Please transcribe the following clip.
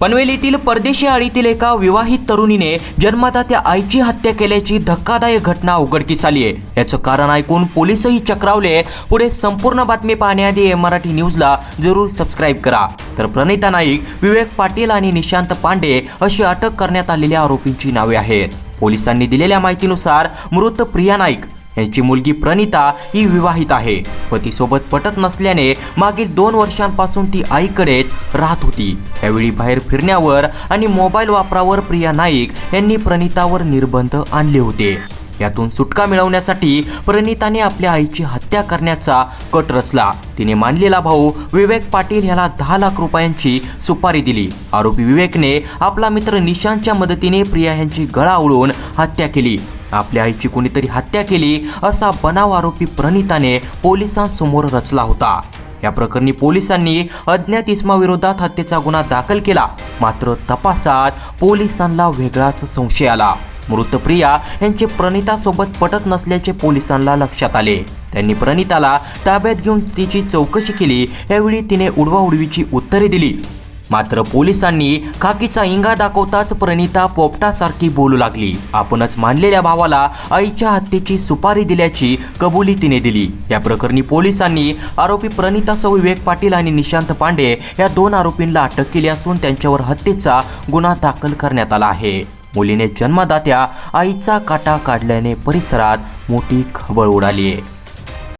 पनवेलीतील परदेशी आळीतील एका विवाहित तरुणीने जन्मदात्या आईची हत्या केल्याची धक्कादायक घटना उघडकीस आली आहे. याचं कारण ऐकून पोलीसही चक्रावले पुढे संपूर्ण बातमी पाहण्याआधी एम मराठी न्यूजला जरूर सबस्क्राईब करा. तर प्रणिता नाईक विवेक पाटील आणि निशांत पांडे अशी अटक करण्यात आलेल्या आरोपींची नावे आहेत. पोलिसांनी दिलेल्या माहितीनुसार मृत प्रिया नाईक यांची मुलगी प्रणिता ही विवाहित आहे. पतीसोबत पटत नसल्याने मागील दोन वर्षांपासून ती आईकडेच राहत होती. यावेळी बाहेर फिरण्यावर आणि मोबाईल वापरावर प्रिया नाईक यांनी प्रणितावर निर्बंध आणले होते. यातून सुटका मिळवण्यासाठी प्रणिताने आपल्या आईची हत्या करण्याचा कट रचला. तिने मानलेला भाऊ विवेक पाटील याला दहा लाख रुपयांची सुपारी दिली. आरोपी विवेकने आपला मित्र निशांतच्या मदतीने प्रिया यांची गळा उडवून हत्या केली. आपल्या आईची कोणीतरी हत्या केली असा बनाव आरोपी प्रणिताने पोलिसांसमोर रचला होता. या प्रकरणी पोलिसांनी अज्ञात इस्माविरोधात हत्येचा गुन्हा दाखल केला. मात्र तपासात पोलिसांना वेगळाच संशय आला. मृत प्रिया यांचे प्रणितासोबत पटत नसल्याचे पोलिसांना लक्षात आले. त्यांनी प्रणिताला ताब्यात घेऊन तिची चौकशी केली. यावेळी तिने उडवाउडवीची उत्तरे दिली. मात्र पोलिसांनी खाकीचा इंगा दाखवताच प्रणिता पोपटासारखी बोलू लागली. आपणच मानलेल्या भावाला आईच्या हत्येची सुपारी दिल्याची कबुली तिने दिली. या प्रकरणी पोलिसांनी आरोपी प्रणितासह विवेक पाटील आणि निशांत पांडे या दोन आरोपींना अटक केली असून त्यांच्यावर हत्येचा गुन्हा दाखल करण्यात आला आहे. मुलीने जन्मदात्या आईचा काटा काढल्याने परिसरात मोठी खबळ उडाली आहे.